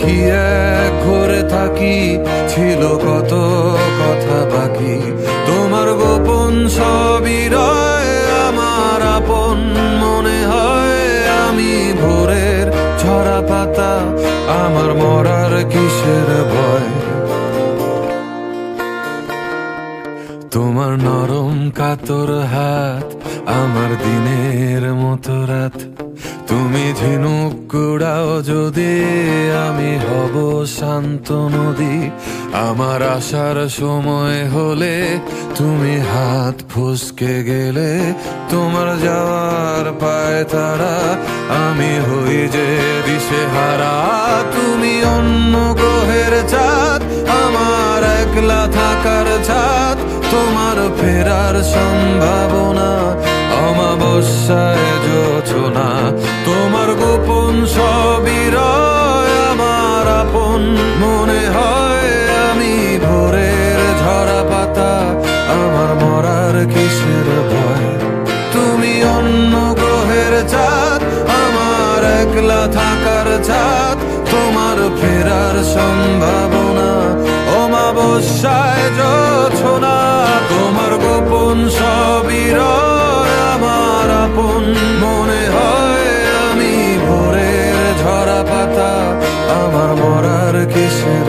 কি এক ঘরে থাকি, ছিল কত কথা বাকি। তোমার গোপন সবই আমার আপন মনে হয়, আমি ভোরের ছড়া পাতা আমার মরার কিসের ভয়? তোমার নরম কাতর হাত, আমার দিনের যদি আমি হব শান্ত নদী, আমার আসার সময় হলে তুমি হাত ফুসকে গেলে, তোমার যাওয়ার পায় তারা, আমি হই যে দিশে হারা তুমি অন্য গ্রহের চাঁদ, আমার একলা থাকার ছাদ তোমার ফেরার সম্ভাবনা, অমাবস্যায় যোচনা কিসের ভয়? তুমি অন্য গ্রহের আমার একলা থাকার তোমার ফেরার সম্ভাবনা। অমাবস্যায় তোমার গোপন আমার আপন মনে হয় আমি ভোরের ঝরা পাতা, আমার মরার কিসের